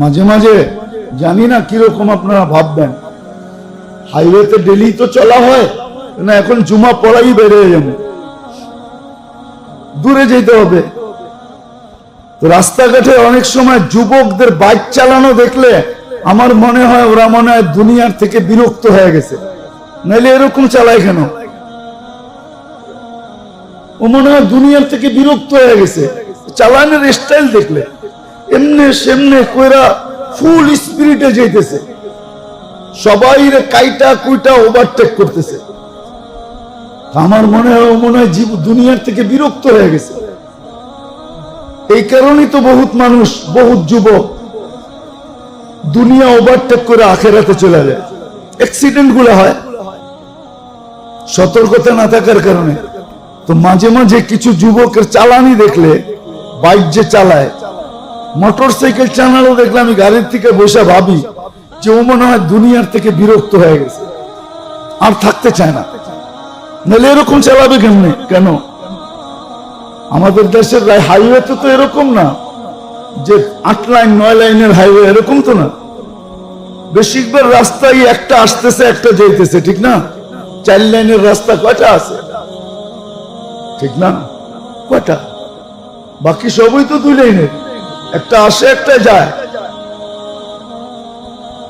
মাঝে মাঝে জানি না কীরকম আপনারা ভাববেন। হাইওয়েতে ডেলি তো চলা হয়, না এখন জুমা পড়াই বেড়ে যাবে। দূরে যেতে হবে। তো রাস্তাঘাটে অনেক সময় যুবকদের বাইক চালানো দেখলে আমার মনে হয় ওরা মনে হয় দুনিয়ার থেকে বিরক্ত হয়ে গেছে। নাহলে এরকম চালায় কেন? ও মনে হয় দুনিয়ার থেকে বিরক্ত হয়ে গেছে। চালানোর স্টাইল দেখলে। এমনে সেমনে কইরা ফুল স্পিরিটে যাইতেছে। সবাই রে কাইটা কুইটা ওভারটেক করতেছে। আমার মনে হয় মনে হয় জীব দুনিয়ার থেকে বিরক্ত হয়ে গেছে। এই কারণেই তো বহুত মানুষ, বহুত যুবক দুনিয়া ওভারটেক করে আখেরাতে চলে যায়। অ্যাক্সিডেন্টগুলো হয়। সতর্কতা না থাকার কারণে। তো মাঝে মাঝে কিছু যুবকের চালানি দেখলে বাইক যে চালায় মোটর সাইকেল চালানো দেখলে আমি গাড়ির থেকে বসে ভাবি যে ও মনে হয় দুনিয়ার থেকে বিরক্ত হয়ে গেছে। আর থাকতে চায় না। নাহলে এরকম চালাবে কেমনে? কেন? আমাদের দেশের হাইওয়ে তো তো এরকম না, যে আট লাইন, নয় লাইনের হাইওয়ে এরকম তো না। বেশিরভাগ রাস্তায় একটা আসতেছে, একটা যাইতেছে, ঠিক না? চার লাইনের রাস্তা কয়টা আছে? ঠিক না? কয়টা? বাকি সবই তো দুই লাইনের। একটা আসে, একটা যায়।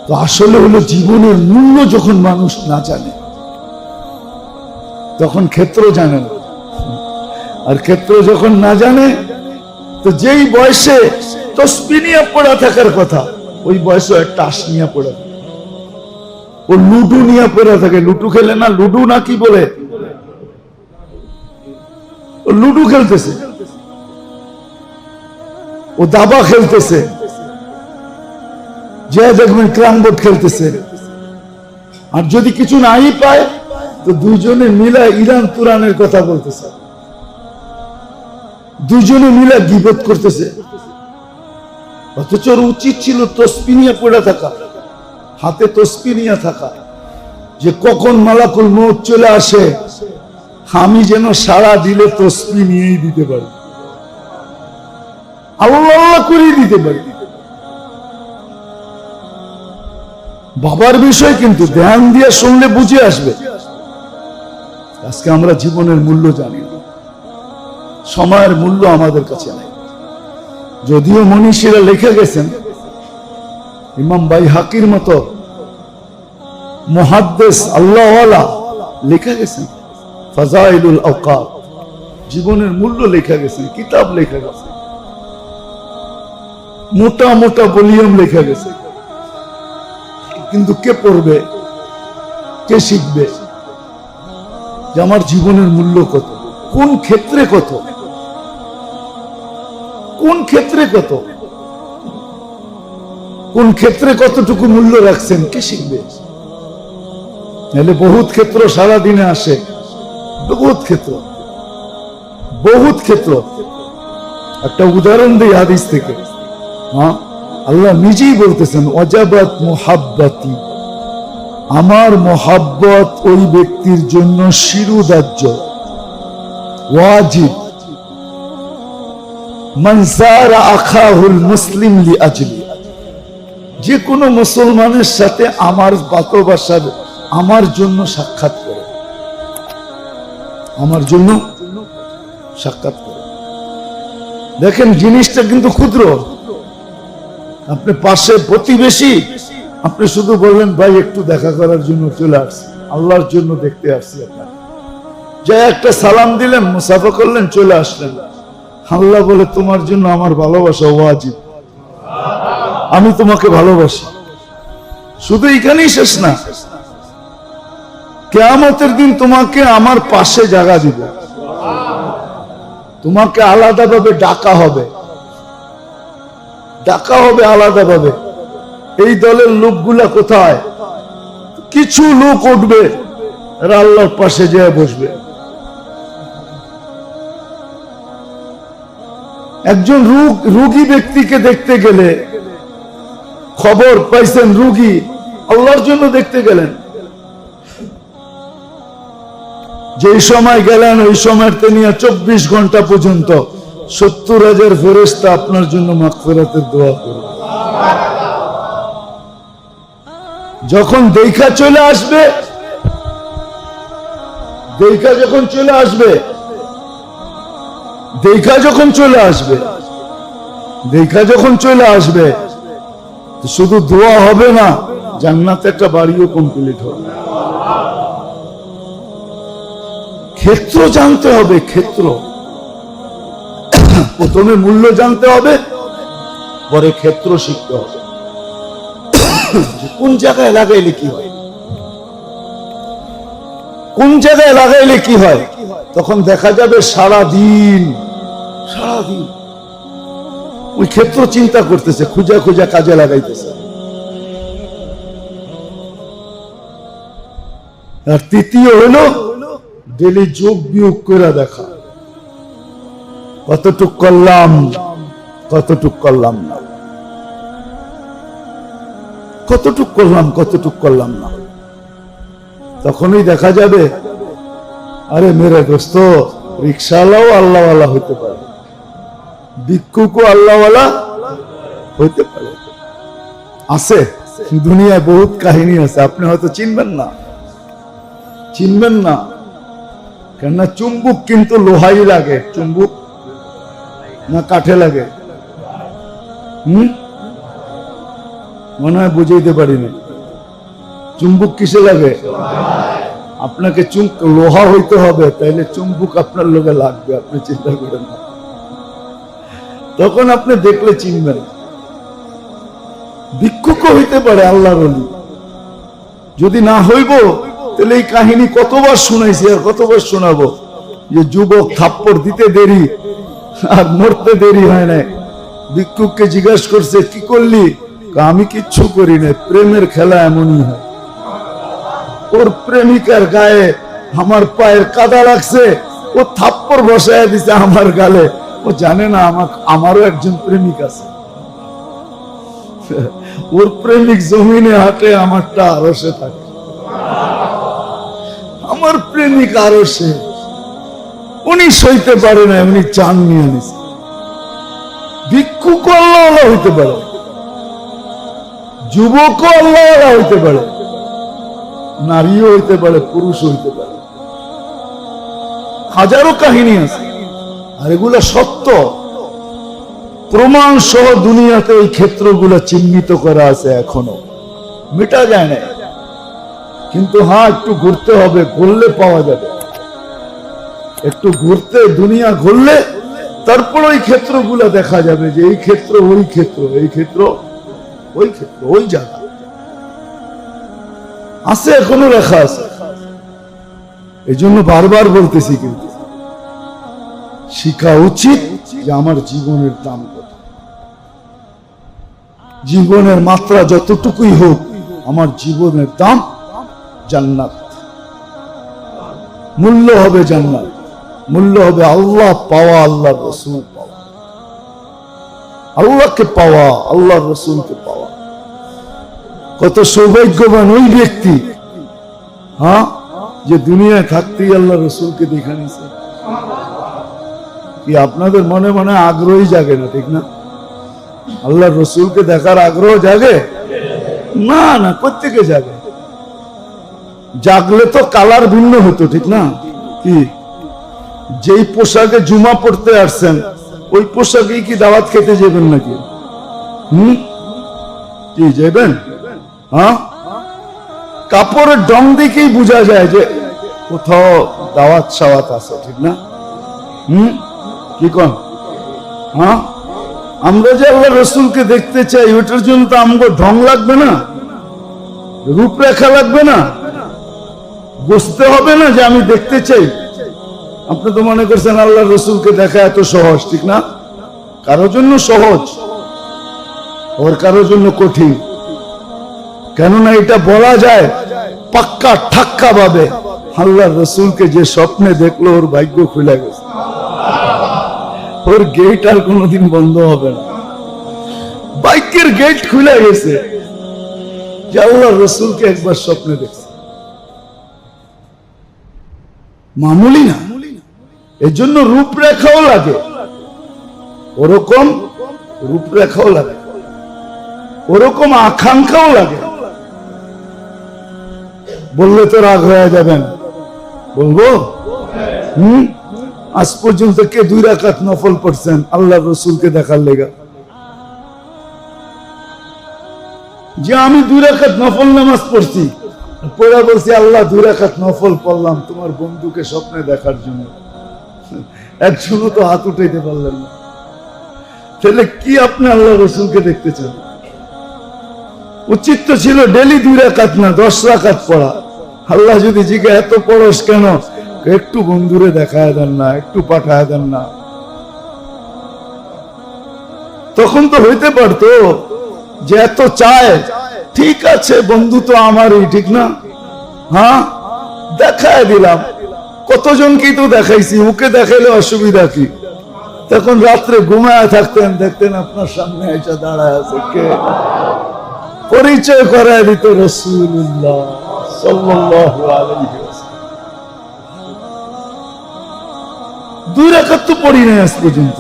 তো আসলে হলো জীবনের মূল্য যখন মানুষ না জানে, তখন ক্ষেত্র জানে না। আর ক্ষেত্র যখন না জানে, তো যেই বয়সে তসবি নিয়ে পড়া থাকার কথা, ওই বয়সে একটা আশ নিয়ে পড়া ও লুডু নিয়ে পড়ে থাকে। লুডু খেলে না, লুডু না কি বলে? ও লুডু খেলতেছে। ও দাবা খেলতেছে। যে দেখবেন ক্রাম বোর্ড খেলতেছে। আর যদি কিছু নাই পায়, তো দুইজনে মিলা ইরান তুরানের কথা বলতেছে। দুইজনে মিলা গিবত করতেছে। অথচ উচিত ছিল তসপি নিয়ে পড়ে থাকা। হাতে তসপি নিয়ে থাকা। যে কখন মালাকুল মৌত চলে আসে, আমি যেন সারা দিলে তসপি নিয়েই দিতে পারি। আল্লাহ করেই দিতে পারি। বাবার বিষয় কিন্তু ধ্যান দিয়ে শুনলে বুঝে আসবে। আজকে আমরা জীবনের মূল্য জানি। সময়ের মূল্য আমাদের কাছে নাই। যদিও মনীষীরা লিখে গেছেন, ইমাম বাই হাকির মতো মহাদ্দেশ আল্লাহওয়ালা লেখা গেছেন, ফাজাইলুল আওকাত জীবনের মূল্য লেখা গেছে কিতাব লেখা গেছে মোটা মোটা ভলিউম লেখা গেছে। কিন্তু কে পড়বে? কে শিখবে? যে আমার জীবনের মূল্য কত? কোন ক্ষেত্রে কত? কোন ক্ষেত্রে কত? কোন ক্ষেত্রে কতটুকু মূল্য রাখছেন? কে শিখবে? নাহলে বহুত ক্ষেত্র সারা দিনে আসে। বহুত ক্ষেত্র। বহুত ক্ষেত্র। একটা উদাহরণ দিই হাদিস থেকে। হ্যাঁ? আল্লাহ নিজেই বলতেছেন অজাবাত মোহাব্বাতি। আমার মোহাব্বত ওই ব্যক্তির জন্য শিরুদার্য, ওয়াজিব। মনসারা আখাহুল মুসলিম লি যে কোনো মুসলমানের সাথে আমার ভালোবাসার আমার জন্য সাক্ষাৎ করে। আমার জন্য সাক্ষাৎ করে। দেখেন, জিনিসটা কিন্তু ক্ষুদ্র। আপনি পাশে প্রতিবেশী। আপনি শুধু বললেন ভাই, একটু দেখা করার জন্য চলে আসছি। আল্লাহর জন্য দেখতে আসছি আপনার যা একটা সালাম দিলেন, মুসাফা করলেন, চলে আসলেন। আল্লাহ বলে, তোমার জন্য আমার ভালোবাসা ওয়াজিব। আমি তোমাকে ভালোবাসি। শুধু এখানেই শেষ না। কেয়ামতের দিন তোমাকে আমার পাশে জায়গা দিব। তোমাকে আলাদাভাবে ডাকা হবে। ডাকা হবে আলাদাভাবে এই দলের লোকগুলা কোথায়? কিছু লোক উঠবে, এরা আল্লাহর পাশে যেয়ে বসবে। একজন রোগ ব্যক্তিকে দেখতে গেলে, খবর পাইছেন রুগী, আল্লাহর জন্য দেখতে গেলেন। যেই সময় গেলেন, ওই সময়ের নিয়ে চব্বিশ ঘণ্টা পর্যন্ত সত্তর হাজার ফেরেস্তা আপনার জন্য মাগফিরাতের দোয়া করবে। যখন দেখা চলে আসবে, দেখা যখন চলে আসবে, দেখা যখন চলে আসবে, দেখা যখন চলে আসবে শুধু দোয়া হবে না, জান্নাতে একটা বাড়িও কমপ্লিট হবে। ক্ষেত্র জানতে হবে, ক্ষেত্র। প্রথমে মূল্য জানতে হবে, পরে ক্ষেত্র শিখতে হবে। কোন জায়গায় লাগাইলে কি হয়? কোন জায়গায় লাগাইলে কি হয়? তখন দেখা যাবে সারা দিন সারা দিন ওই ক্ষেত্র চিন্তা করতেছে, খুঁজা খুঁজা কাজে লাগাইতেছে। আর তৃতীয় হলো ডেলি যোগ বিয়োগ করে দেখা। কতটুক করলাম কতটুক করলাম না। কতটুক করলাম কতটুক করলাম না। তখনই দেখা যাবে, আরে মেরে দোস্ত, রিক্সাওয়ালাও আল্লাহওয়ালা হইতে পারে। ভিক্ষুকও আল্লাহওয়ালা হইতে পারে। আছে দুনিয়ায় বহুত কাহিনী আছে, আপনি হয়তো চিনবেন না। চিনবেন না। কেননা চুম্বুক কিন্তু লোহাই লাগে, চুম্বুক না কাঠে লাগে। মনে হয় বুঝাইতে পারিনি। চুম্বুক কিসে লাগে? আপনাকে চুম, লোহা হইতে হবে, তাইলে চুম্বুক আপনার লোকে লাগবে, আপনি চিন্তা করেন তখন আপনি দেখলে চিনবেন। ভিক্ষুক হইতে পারে আল্লাহর অলি। যদি না হইব, তাহলে এই কাহিনী কতবার শুনাইছি আর কতবার শোনাবো? যে যুবক থাপ্পড় দিতে দেরি আর মরতে দেরি হয় না ভিক্ষুককে জিজ্ঞাসা করছে, কি করলি? আমি কিচ্ছু করি না প্রেমের খেলা এমনই হয়। ওর প্রেমিকার গায়ে আমার পায়ের কাদা লাগছে, ও থাপ্পড় বসায় দিছে আমার গালে। ও জানে না আমার আমারও একজন প্রেমিক আছে। ওর প্রেমিক জমিনে হাঁটে আমারটা আরও সে থাকে। আমার প্রেমিক আরও সে উনি সইতে পারে না এমনি চান নিয়ে নিছে। ভিক্ষুক আল্লাহ হইতে পারে। যুবক আল্লাহ হইতে পারে। নারীও হইতে পারে পুরুষ হইতে পারে। হাজারো কাহিনী আছে, আর এগুলো সত্য। প্রমাণ সহ দুনিয়াতে এই ক্ষেত্রগুলো চিহ্নিত করা আছে এখনও। মেটা যায় না কিন্তু হ্যাঁ একটু ঘুরতে হবে, ঘুরলে পাওয়া যাবে। একটু ঘুরতে দুনিয়া ঘুরলে তারপর ওই ক্ষেত্রগুলো দেখা যাবে যে এই ক্ষেত্র, ওই ক্ষেত্র, এই ক্ষেত্র, ওই ক্ষেত্র, ওই জায়গা। আছে, এখনও লেখা আছে। এই জন্য বারবার বলতেছি কিন্তু, শিখা উচিত যে আমার জীবনের দাম কত। জীবনের মাত্রা যতটুকুই হোক, আমার জীবনের দাম জান্নাত। মূল্য হবে জান্নাত। মূল্য হবে আল্লাহ পাওয়া আল্লাহ রসুল পাওয়া। আল্লাহকে পাওয়া আল্লাহ রসুলকে পাওয়া। কত সৌভাগ্যবান ওই ব্যক্তি হ্যাঁ যে দুনিয়ায় থাকতেই আল্লাহ রসুলকে দেখা নিছে। কি আপনাদের মনে মনে আগ্রহী জাগে না, ঠিক না? আল্লাহ রসুলকে দেখার আগ্রহ জাগে? না না কোথেকে জাগে। জাগলে তো কালার ভিন্ন হতো, ঠিক না? কি? যেই পোশাকে জুমা পড়তে আসছেন, ওই পোশাকেই কি দাওয়াত খেতে যাবেন নাকি? হুম? কি যাবেন হ্যাঁ? কাপড়ের ডং দেখেই বোঝা যায় যে কোথাও দাওয়াত সাওয়াত আছে, ঠিক না? হুম? কি কন? হ্যাঁ? আমরা যে আল্লাহ রসুলকে দেখতে চাই, ওটার জন্য তো আমগো ঢং লাগবে না? রূপরেখা লাগবে না? বুঝতে হবে না যে আমি দেখতে চাই। আপনি তো মনে করছেন আল্লাহ রসুলকে দেখা এত সহজ, ঠিক না? কারোর জন্য সহজ, ওর কারোর জন্য কঠিন। কেননা এটা বলা যায় পাক্কা, ঠাক্কা ভাবে আল্লাহ রসুলকে যে স্বপ্নে দেখল, ওর ভাগ্য খুলে গেছে। ওর গেট আর কোনোদিন বন্ধ হবে না। বাইকের গেট খুলে গেছে। যে আল্লাহ রসুলকে একবার স্বপ্নে দেখছে। মামুলি না? এর জন্য রূপরেখাও লাগে। ওরকম রূপরেখাও লাগে। ওরকম আকাঙ্ক্ষাও লাগে। বললে তো রাগ হয়ে যাবেন। বলব? হুম? আজ পর্যন্ত কে দুই রাকাত নফল পড়ছেন? আল্লাহ রসুলকে দেখার লেগা। যে আমি দুই রাকাত নফল নামাজ পড়ছি, পড়া বলছি, আল্লাহ দুই রাকাত নফল পড়লাম তোমার বন্ধুকে স্বপ্নে দেখার জন্য। একজনও তো হাত উঠাইতে পারলেন না। তাহলে কি আপনি আল্লাহ রসুলকে দেখতে চান? উচিত ছিল ডেলি দুই রাকাত না, দশ রাকাত পড়া। আল্লাহ যদি জিজ্ঞে এত পড়স কেন? একটু বন্ধুরে দেখায় দেন না, একটু পাঠায় দেন না। তখন তো হইতে পারতো যে এত চায়, ঠিক আছে বন্ধু তো আমারই, ঠিক না? হ্যাঁ? দেখায় দিলাম। কতজনকেই তো দেখাইছি? ওকে দেখাইলে অসুবিধা কি? তখন রাত্রে ঘুমায় থাকতেন, দেখতেন আপনার সামনে এসে দাঁড়ায় আছে কে? পরিচয় করায় দিত রসুল্লাহ। দুই রাখাত তো পড়ি নাই আজ পর্যন্ত।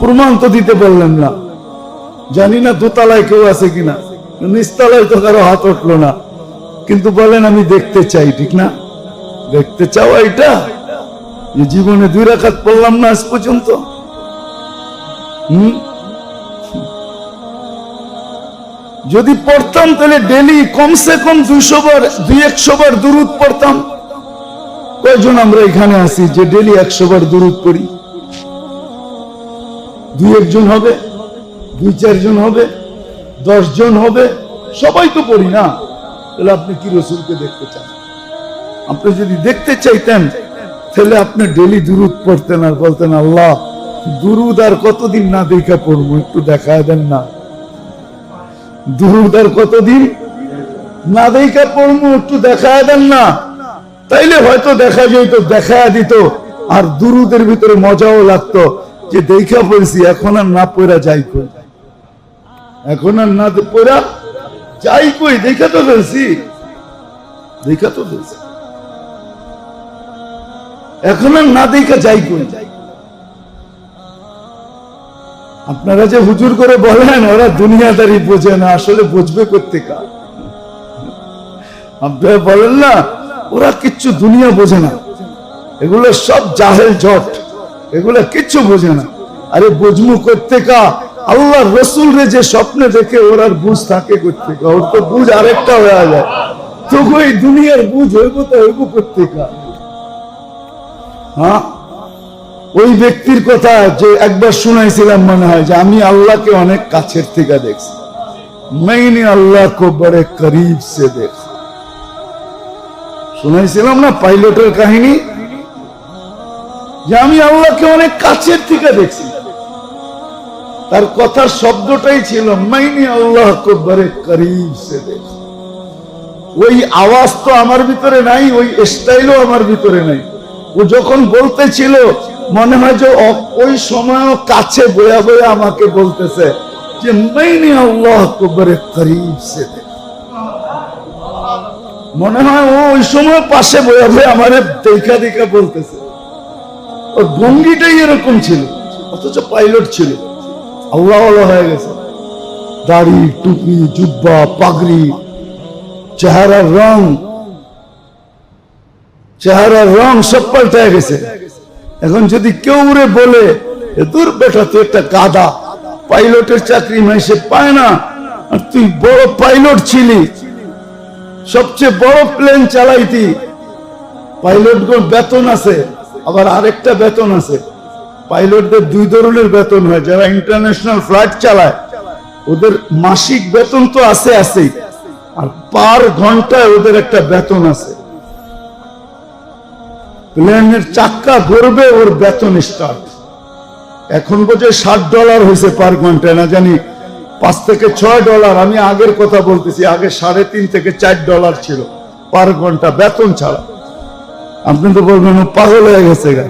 প্রমাণ তো দিতে পারলেন না। জানি না দোতলায় কেউ আছে কিনা। নিচতলায় তো কারও হাত উঠল না। কিন্তু বলেন আমি দেখতে চাই, ঠিক না? দেখতে চাও এটা? যে জীবনে দুই রাখাত পড়লাম না আজ পর্যন্ত। যদি পড়তাম, তাহলে ডেলি কমসে কম দুইশো বার, দুই একশো বার দূরত পড়তাম। কয়জন আমরা এখানে আছি যে ডেলি একশো বার দূরত পড়ি? দুই একজন হবে, দুই চারজন হবে দশ জন হবে, সবাই তো পড়ি না। তাহলে আপনি কি রসুলকে দেখতে চান? আপনি যদি দেখতে চাইতেন, তাহলে আপনি ডেলি দুরুদ পড়তেন আর বলতেন, আল্লাহ, দুরুদ আর কতদিন না দেখা পড়ব? একটু দেখায় দেন না। দুরুদ আর কতদিন না দেখা পড়ব? একটু দেখায় দেন না। তাইলে হয়তো দেখা যেত দেখা দিত, আর দুরুদের ভিতরে মজাও লাগতো যে দেখা পড়ছি, এখন আর না পড়া যাই কই? এখন আর না পড়া যাই কই? দেখা তো ফেলছি। দেখা তো ফেলছি। এখন আর না দেখা যাই কই? আপনারা যে হুজুর করে বলেন, ওরা দুনিয়াদারি বোঝে না, আসলে বুঝবে করতে কার? আপনারা বলেন না, ওরা কিচ্ছু দুনিয়া বোঝে না। এগুলো সব জাহেল জট, এগুলো কিচ্ছু বোঝে না। আরে বুঝমু করতে কা আল্লাহ রসুল রে যে স্বপ্নে দেখে ওর আর বুঝ থাকে করতে কা ওর তো বুঝ আরেকটা হয়ে যায়। তবু ওই দুনিয়ার বুঝ হইব তো হইব করতে কা হ্যাঁ? ওই ব্যক্তির কথা যে একবার শুনাইছিলাম মনে হয় যে আমি আল্লাহকে অনেক কাছের থেকে দেখছি। মেইনি আল্লাহ কো বড় করিব সে দেখ শুনাইছিলাম না পাইলটের কাহিনী? যে আমি আল্লাহকে অনেক কাছের থেকে দেখছি। তার কথার শব্দটাই ছিল, মাইনি আল্লাহ কোবরে করিব সে দেখ ওই আওয়াজ তো আমার ভিতরে নাই, ওই স্টাইলও আমার ভিতরে নাই। ও যখন বলতেছিল, মনে হয় যে ওই সময় কাছে বয়া বয়া আমাকে বলতেছে যে, মাইনি আল্লাহ কো বড়ে করিব সে মনে হয় ও ওই সময় পাশে বয়া বয়া আমারে দেখা দেখা বলতেছে। ওর ভঙ্গিটাই এরকম ছিল, অথচ পাইলট ছিল। আল্লাহ হয়ে গেছে। দাড়ি, টুপি, জুব্বা, পাগড়ি, চেহারার রং চেহারার রং সব পাল্টায় গেছে। এখন যদি কেউ রে বলে, "এ দূর বেটা, তুই একটা গাদা পাইলটের চাকরি মাইসে পায় না। আর তুই বড় পাইলট ছিলি, সবচেয়ে বড় প্লেন চালাইতি। পাইলট বেতন আছে, আবার আরেকটা বেতন আছে। পাইলটদের দুই ধরনের বেতন হয়, যারা ইন্টারন্যাশনাল ফ্লাইট চালায়, ওদের মাসিক বেতন তো আছে আছেই আর পার ঘন্টায় ওদের একটা বেতন আছে। প্লেনের চাক্কা ঘুরবে ওর বেতন স্টার্ট এখন বোঝে ষাট ডলার হয়েছে পার ঘন্টায়, না জানি পাঁচ থেকে ছয় ডলার আমি আগের কথা বলতেছি, আগে সাড়ে তিন থেকে চার ডলার ছিল পার ঘণ্টা বেতন ছাড়া। আপনি তো বলবেন, ও পাগল হয়ে গেছে গা।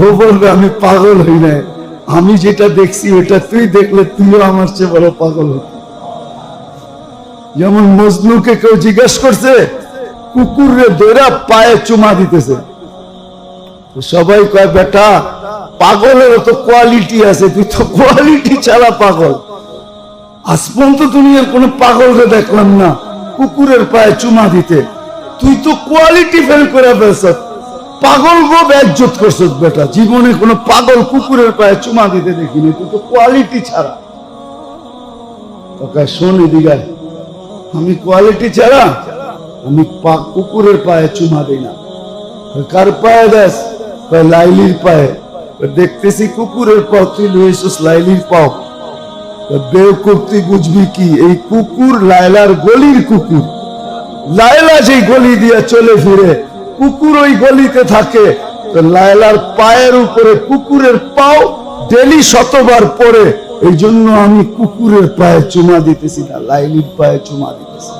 ও বলবে, আমি পাগল হই নাই। আমি যেটা দেখছি, ওটা তুই দেখলে তুইও আমার চেয়ে বড় পাগল হতি যেমন মজনুকে কেউ জিজ্ঞেস করছে কুকুরে দৌড়া পায়ে চুমা দিতেছে। সবাই কয়, বেটা পাগলের তো কোয়ালিটি আছে, তুই তো কোয়ালিটি ছাড়া পাগল। আজ পর্যন্ত দুনিয়ার কোন পাগলকে দেখলাম না, কুকুরের পায়ে চুমা দিতে। তুই তো কোয়ালিটি ফেল করে ফেলছ পাগল গো ব্যাজ্জত করছ বেটা। জীবনে কোনো পাগল কুকুরের পায়ে চুমা দিতে দেখিনি, তুই তো কোয়ালিটি ছাড়া। তোকে শোন এদিকে আমি কোয়ালিটি ছাড়া, আমি কুকুরের পায়ে চুমা দিই না। কার পায়ে দেশ লাইলির পায়ে। দেখতেছি কুকুরের পাও তুই লুইছিস লাইলির পাও। বেউকুব তুই বুঝবি কি? এই কুকুর লায়লার গলির কুকুর। লায়লা যেই গলি দিয়ে চলে ফিরে, কুকুর ওই গলিতে থাকে। তো লায়লার পায়ের উপরে কুকুরের পাও ডেলি শতবার পরে এই জন্য আমি কুকুরের পায়ে চুমা দিতেছি না, লাইলির পায়ে চুমা দিতেছি।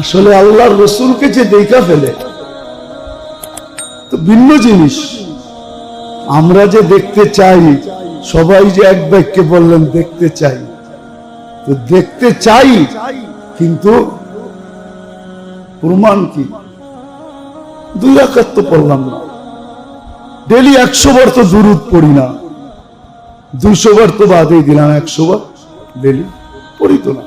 আসলে আল্লাহর রসুলকে যে দেখা ফেলে ভিন্ন জিনিস। আমরা যে দেখতে চাই, সবাই যে এক বাক্যে বললেন, দেখতে চাই। তো দেখতে চাই, কিন্তু প্রমাণ কি? দুই রাখাত তো পড়লাম না। ডেলি একশো বার তো দূরত পড়ি না। দুইশো বার তো বাদেই দিলাম একশো বার। ডেলি পড়িত না।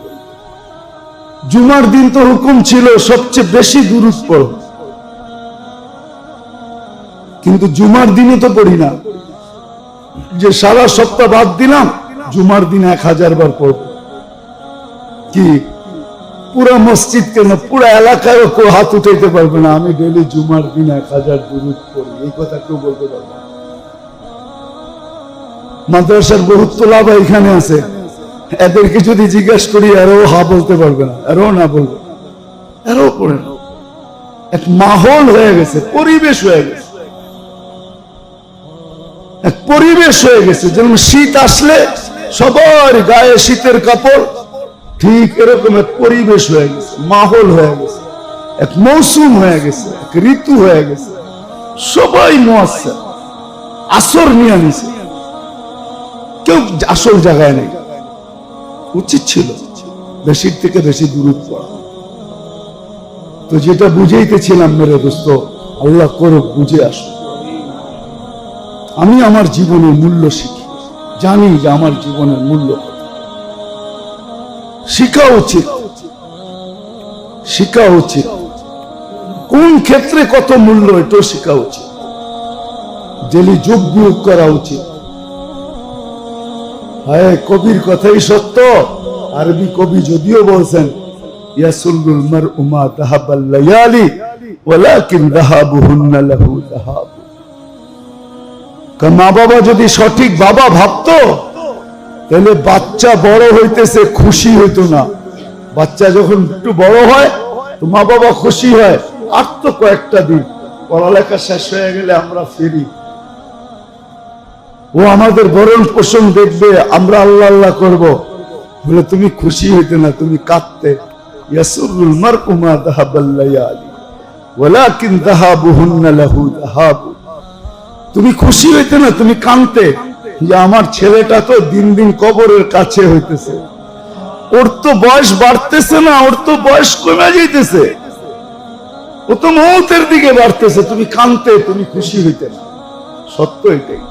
জুমার দিন তো হুকুম ছিল, সবচেয়ে বেশি দূরত পড়ো। কিন্তু জুমার দিনে তো পড়ি না। যে সারা সপ্তাহ বাদ দিলাম, জুমার দিন এক হাজার বার পড়ব। কি? পুরা মসজিদ কেন? পুরা এলাকায় কেউ হাত উঠাইতে পারবে না। আমি ডেলি জুমার দিন এক হাজার দুরুদ পড়ি। এই কথা কেউ বলতে পারবে মাদ্রাসার বহুত তোলাবা এখানে আছে। এদেরকে যদি জিজ্ঞাসা করি, এরও হা বলতে পারবে না। এরও না বলবে। এরও পড়ে না। এক মাহল হয়ে গেছে, পরিবেশ হয়ে গেছে। পরিবেশ হয়ে গেছে। যেমন শীত আসলে সবার গায়ে শীতের কাপড়, ঠিক এরকম এক পরিবেশ হয়ে গেছে, মাহল হয়ে গেছে, এক মৌসুম হয়ে গেছে, এক ঋতু হয়ে গেছে। সবাই মোয়াচ্ছে আসর নিয়ে নিছে। কেউ আসল জায়গায় নেই। উচিত ছিল বেশির থেকে বেশি দূরত পড়া তো যেটা বুঝাইতেছিলাম, মেরে দোস্ত, আল্লাহ করুক, বুঝে আসো আমি আমার জীবনের মূল্য শিখি। জানি যে আমার জীবনের মূল্য শিখা উচিত। শিখা উচিত। কোন ক্ষেত্রে কত মূল্য, এটাও শিখা উচিত। ডেলি যোগ বিয়োগ করা উচিত। হ্যাঁ কবির কথাই সত্য। আরবি কবি যদিও বলছেন ইয়াসুল্লুল মার'উ মা দাহাবাল লায়ালি, ওয়ালাকিন দাহাবুহুন্না লাহু দাহাব। মা বাবা যদি সঠিক বাবা ভাবতো, তাহলে বাচ্চা বড় হইতেছে, খুশি হইতো না। বাচ্চা যখন একটু বড় হয়, তো মা বাবা খুশি হয়। আর তো কয়েকটা দিন, পড়ালেখা শেষ হয়ে গেলে আমরা ফিরি। ও আমাদের বরণ পোষণ দেখবে, আমরা আল্লাহ আল্লাহ করব। বলে, তুমি খুশি হইতে না, তুমি কাঁদতে। ইয়াসুরুল মার'উ মা দাহাবাল লায়ালি ওয়ালাকিন দাহাবুহুন্না লাহু দাহাবু। তুমি খুশি হইতে না, তুমি কানতে। যে আমার ছেলেটা তো দিন দিন কবরের কাছে হইতেছে। ওর তো বয়স বাড়তেছে না, ওর তো বয়স কমে যাইতেছে। ও তো মৌতের দিকে বাড়তেছে, তুমি কানতে, তুমি খুশি হইতে না। সত্য এটাই।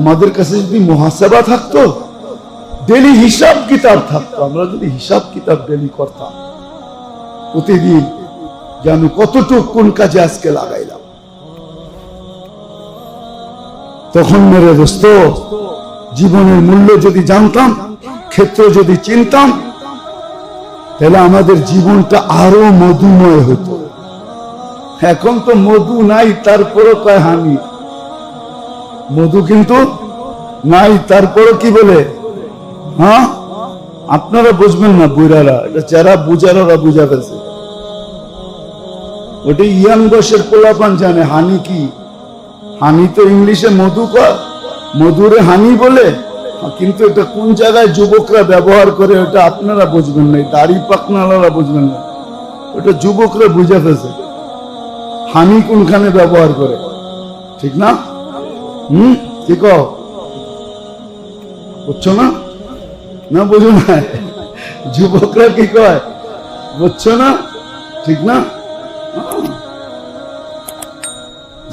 আমাদের কাছে যদি মহাসেবা থাকতো, ডেলি হিসাব কিতাব থাকতো, আমরা যদি হিসাব কিতাব ডেলি করতাম। প্রতিদিন যেন কতটুক কোন কাজে আজকে লাগাইলাম তখন মেরে দোস্ত, জীবনের মূল্য যদি জানতাম, ক্ষেত্র যদি চিনতাম, তাহলে আমাদের জীবনটা আরও মধুময় হতো। এখন তো মধু নাই, তারপরও কয় হানি। মধু কিন্তু নাই, তারপরও কি বলে? হ্যাঁ? আপনারা বুঝবেন না, বুড়ারা, এটা যারা বুঝার ওরা বুঝা ফেলছে। ওটা ইয়াং বয়সের পোলাপান জানে, হানি কি? হানি তো ইংলিশে মধু মধুরে হানি বলে, কিন্তু এটা কোন জায়গায় যুবকরা ব্যবহার করে ওটা আপনারা বুঝবেন না দাড়ি পাকনালারা বুঝবেন না। ওটা যুবকরা বুঝে ফেলছে। হানি কোনখানে ব্যবহার করে? ঠিক না? হুম, কি বুঝছ না? না, বুঝো না। যুবকরা কি কয়? বুঝছ না? ঠিক না?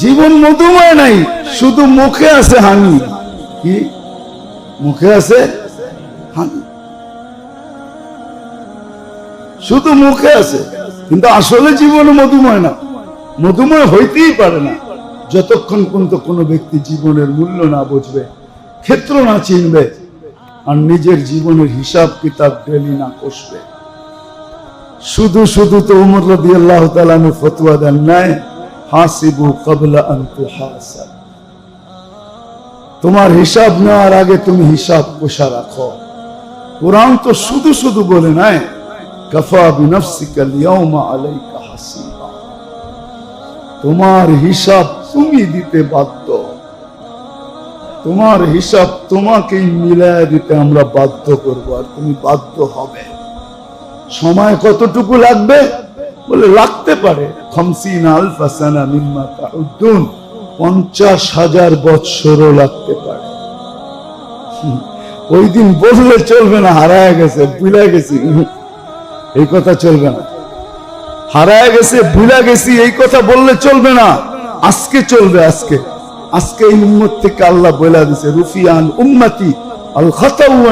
জীবন মধুময় নাই, শুধু মুখে আছে হানি। কি? মুখে আছে হানি। শুধু মুখে আছে, কিন্তু আসলে জীবনে মধুময় না। মধুময় হইতেই পারে না। যতক্ষণ পর্যন্ত কোনো ব্যক্তি জীবনের মূল্য না বুঝবে, ক্ষেত্র না চিনবে, আর নিজের জীবনের হিসাব কিতাব ডেলি না কষবে। শুধু শুধু তো উমর রদি আল্লাহ তালানু ফতুয়া দেন নাই হাসিবু কবলা আন্তু হাসাব তোমার হিসাব নেওয়ার আগে তুমি হিসাব কোষা রাখো। কোরআন তো শুধু শুধু বলে নাই তোমার হিসাব তুমি দিতে বাধ্য। তোমার হিসাব তোমাকেই মিলায় দিতে আমরা বাধ্য করব, আর তুমি বাধ্য হবে। সময় কতটুকু লাগবে? বলে, লাগতে পারে। পঞ্চাশ হাজার বৎসরও লাগতে পারে। ওই দিন বললে চলবে না, হারায় গেছে গেছি। এই কথা চলবে না। হারায় গেছে গেছি, এই কথা বললে চলবে না। আজকে চলবে, আজকে। আজকে এই উম্মত থেকে আল্লাহ বলে দিছে, রুফিয়ান উম্মতি আল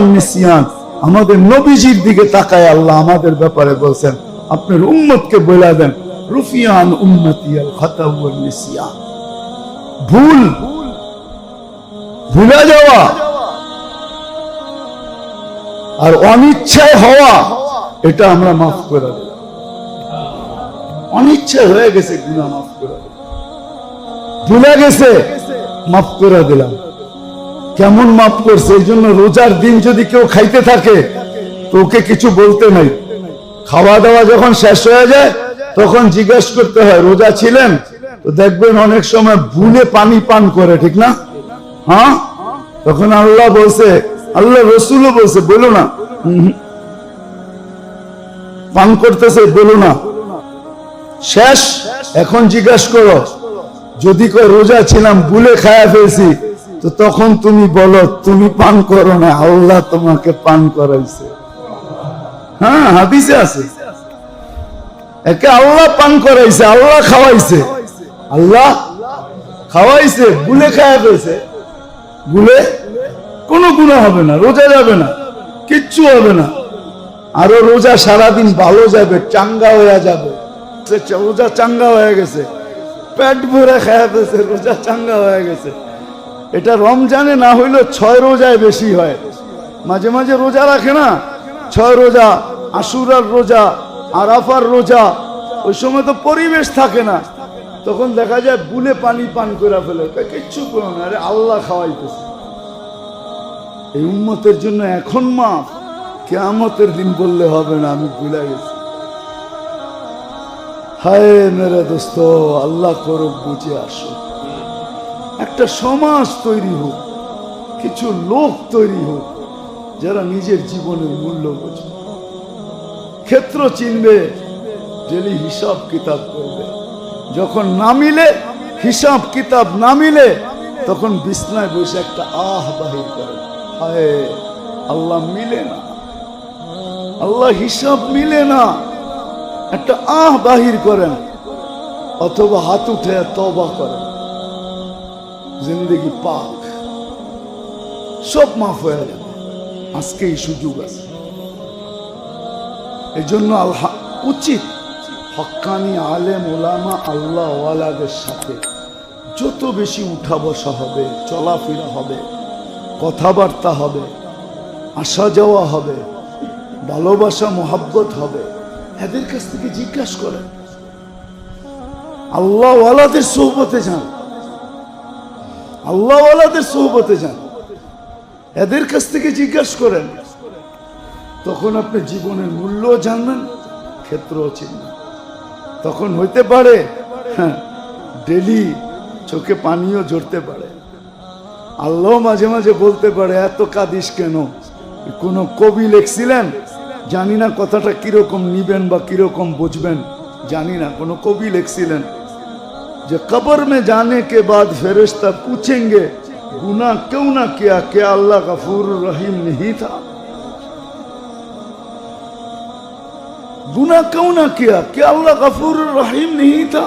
নিসিয়ান আমাদের নবীজির দিকে তাকায় আল্লাহ আমাদের ব্যাপারে বলছেন আপনার উম্মতকে বলে দেন, রুফিয়ান উম্মতি আল নিসিয়ান ভুল। ভুলে যাওয়া। আর অনিচ্ছায় হওয়া, এটা আমরা মাফ করে দেব। অনিচ্ছায় হয়ে গেছে গুণা মাফ করে ভুলে গেছে, মাফ করে দিলাম। কেমন মাফ করছে? এই জন্য রোজার দিন যদি কেউ খাইতে থাকে, তো ওকে কিছু বলতে নাই। খাওয়া দাওয়া যখন শেষ হয়ে যায়, তখন জিজ্ঞেস করতে হয়, রোজা ছিলেন? তো দেখবেন অনেক সময় ভুলে পানি পান করে, ঠিক না? হ্যাঁ? তখন আল্লাহ বলছে, আল্লাহ রসুলও বলছে, বলো না। পান করতেছে, বলো না। শেষ? এখন জিজ্ঞাসা করো, যদি কয় রোজা ছিলাম, ভুলে খায়া ফেলছি, তো তখন তুমি বলো, তুমি পান করো না, আল্লাহ তোমাকে পান করাইছে। হ্যাঁ হাদিসে আছে। একে আল্লাহ পান করাইছে, আল্লাহ খাওয়াইছে। আল্লাহ খাওয়াইছে ভুলে খায়া ফেলছে। ভুলে কোনো গুণা হবে না, রোজা যাবে না, কিচ্ছু হবে না। আরও রোজা সারাদিন ভালো যাবে, চাঙ্গা হয়ে যাবে। রোজা চাঙ্গা হয়ে গেছে। পেট ভরে খায়া পেয়েছে রোজা চাঙ্গা হয়ে গেছে। এটা রমজানে না হইলেও ছয় রোজায় বেশি হয়। মাঝে মাঝে রোজা রাখে না। ছয় রোজা, আশুরার রোজা, আরাফার রোজা, ওই সময় তো পরিবেশ থাকে না। তখন দেখা যায় বুলে পানি পান করে ফেলে। কিচ্ছু করো না, আরে আল্লাহ খাওয়াইতেছে। এই উম্মতের জন্য এখন মাফ, কেয়ামতের দিন বললে হবে না, আমি ভুলে গেছি। হায় মেরে দোস্ত, আল্লাহ করুক, বুঝে আসো একটা সমাজ তৈরি হোক, কিছু লোক তৈরি হোক যারা নিজের জীবনের মূল্য বোঝে। ক্ষেত্র চিনবে, ডেলি হিসাব কিতাব করবে। যখন না মিলে, হিসাব কিতাব না মিলে, তখন বিছনায় বসে একটা আহ বাহির করে। হায়, আল্লাহ মিলে না। আল্লাহ হিসাব মিলে না। একটা আহ বাহির করেন, অথবা হাত উঠে তবা করেন। জিন্দগি পাক। সব মাফ হয়ে যাবে। আজকে এই সুযোগ আছে। এই জন্য আল্লাহ উচিত হক্কানি আলেম ওলামা আল্লাহ সাথে যত বেশি উঠা বসা হবে, চলাফেরা হবে, কথাবার্তা হবে, আসা যাওয়া হবে, ভালোবাসা, মোহাব্বত হবে, এদের কাছ থেকে জিজ্ঞাসা করেন। আল্লাহ ওয়ালাদের সৌবতে যান। আল্লাহ ওয়ালাদের সৌবতে যান। এদের কাছ থেকে জিজ্ঞাসা করেন। তখন আপনি জীবনের মূল্য জানবেন ক্ষেত্র চিনবেন। তখন হইতে পারে হ্যাঁ, ডেলি চোখে পানিও ঝরতে পারে। আল্লাহ মাঝে মাঝে বলতে পারে, এত কাদিস কেন? কোনো কবি লেখছিলেন? জানি না কথাটা কীরকম নিবেন বা কীরকম বুঝবেন, জানি না, কোনো কবি লেখছিলেন যে, কবর মে জানে কে বাদ ফেরেস্তা পুছেঙ্গে गुना क्यों ना किया क्या अल्लाह गफूर रहीम नहीं था गुना क्यों ना किया क्या अल्लाह गफूर रहीम नहीं था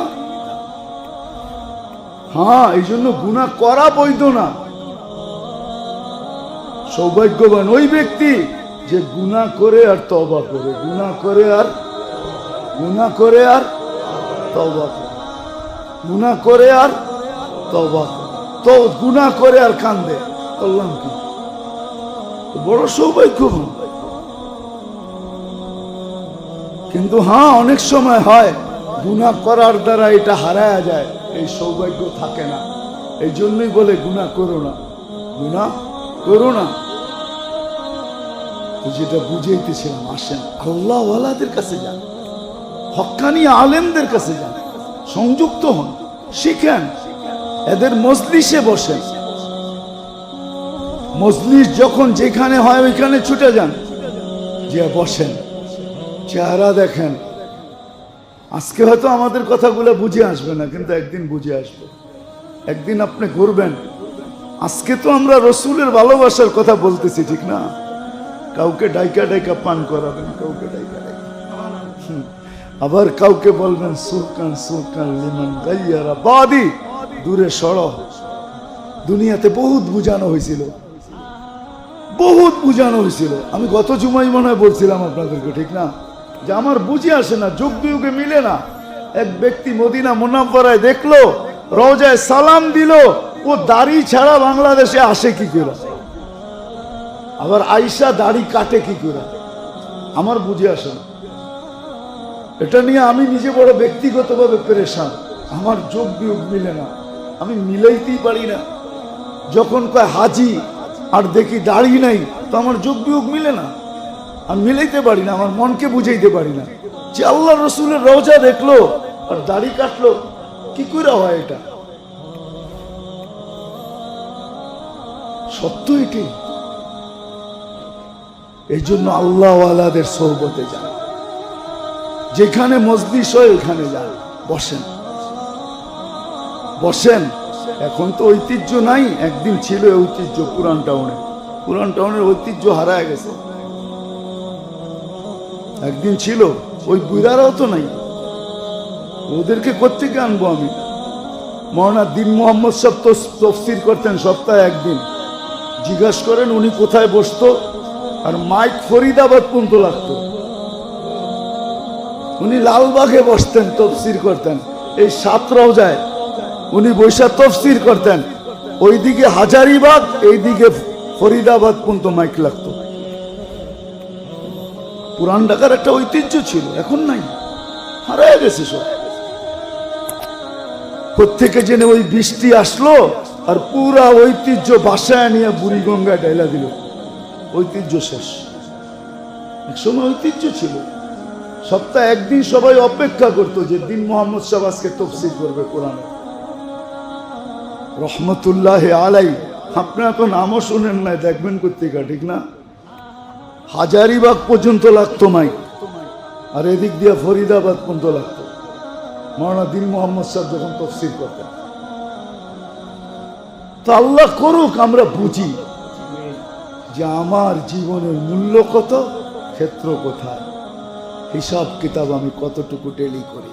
হ্যাঁ এই জন্য গুণা করা বৈধ না সৌভাগ্যবান ওই ব্যক্তি যে গুণা করে আর তবা করে গুণা করে আর গুণা করে আর তওবা করে গুণা করে আর তওবা করে তো গুণা করে আর কান্দে। করলাম কি? বড় সৌভাগ্য কিন্তু হ্যাঁ অনেক সময় হয় গুণা করার দ্বারা এটা হারায়া যায়, এই সৌভাগ্য থাকে না। এই জন্যই বলে গুণা করো না। গুণা করো না। যেটা বুঝাইতেছিলাম, আসেন, আল্লাহওয়ালাদের কাছে যান। হক্কানি আলেমদের কাছে যান। সংযুক্ত হন, শিখেন। এদের মজলিসে বসেন। মজলিস যখন যেখানে হয়, ওইখানে ছুটে যান। যে বসেন। চেহারা দেখেন। আজকে হয়তো আমাদের কথাগুলো বুঝে আসবে না, কিন্তু একদিন বুঝে আসবে। একদিন আপনি ঘুরবেন। আজকে তো আমরা রসুলের ভালোবাসার কথা বলতেছি, ঠিক না? কাউকে ডাইকা ডাইকা পান করাবেন, কাউকে ডাইকা ডাইকা। আবার কাউকে বলবেন, সুরকান সুরকান লিমান গাইয়ারা বাদি। দূরে সর। দুনিয়াতে বহুত বুঝানো হয়েছিল বহুত বুঝানো হয়েছিল আমি গত জুমাই মনে হয় বলছিলাম আপনাদেরকে, ঠিক না? যে আমার বুঝে আসে না, যুগ যুগে মিলে না। এক ব্যক্তি মদিনা মুনাফারায় দেখল রোজায় সালাম দিল, ও দাড়ি ছাড়া বাংলাদেশে আসে কি করে? আবার আইসা দাড়ি কাটে কি করে? আমার বুঝে আসে না। এটা নিয়ে আমি নিজে বড় ব্যক্তিগতভাবে পেরেশান। আমার যোগ বিয়োগ মিলে না। আমি মিলাইতেই পারি না। যখন কয়, হাজি, আর দেখি দাড়ি নাই, তো আমার যোগ বিয়োগ মিলে না। আমি মিলাইতে পারি না, আমার মনকে বুঝাইতে পারি না। যে আল্লাহ রসুলের রোজা দেখল, আর দাড়ি কাটলো, কি করে হয় এটা? সত্য এটি? এই জন্য আল্লাহওয়ালাদের সৌবতে যান। যেখানে মজলিস হয়, ওইখানে যান, বসেন। বসেন। এখন তো ঐতিহ্য নাই, একদিন ছিল ঐতিহ্য পুরান টাউনে। পুরান টাউনের ঐতিহ্য হারায় গেছে। একদিন ছিল, ওই বুড়ারাও তো নাই। ওদেরকে কোথেকে আনব আমি? মৌলানা দিন মোহাম্মদ সব তো তফসির করতেন সপ্তাহে একদিন। জিজ্ঞাসা করেন, উনি কোথায় বসতো? আর মাইক ফরিদাবাদ পর্যন্ত লাগতো। উনি লালবাগে বসতেন, তফসির করতেন। এই সাতরাও যায়। উনি বৈশা তফসির করতেন। ওইদিকে হাজারিবাগ, এইদিকে ফরিদাবাদ পর্যন্ত মাইক লাগতো। পুরান ঢাকার একটা ঐতিহ্য ছিল, এখন নাই। হারায় গেছে সব। প্রত্যেকে জেনে ওই বৃষ্টি আসলো আর পুরা ঐতিহ্য বাসায় নিয়ে বুড়িগঙ্গা ডাইলা দিল। ঐতিহ্য শেষ। এক সময় ঐতিহ্য ছিল। সপ্তাহে একদিন সবাই অপেক্ষা করতো যে দিন মোহাম্মদ সাহেব আজকে তফসিল করবে কোরআনে। রহমতুল্লাহ আলাই আপনারা তো নামও শুনেন নাই, দেখবেন কোথেকে ঠিক না? হাজারিবাগ পর্যন্ত লাগতো মাইক, আর এদিক দিয়ে ফরিদাবাদ পর্যন্ত লাগতো। মৌলানা দিন মোহাম্মদ সাহেব যখন তফসিল করতেন। তো আল্লাহ করুক, আমরা বুঝি যে আমার জীবনের মূল্য কত, ক্ষেত্র কোথায়। হিসাব কিতাব আমি কতটুকু টেলি করি।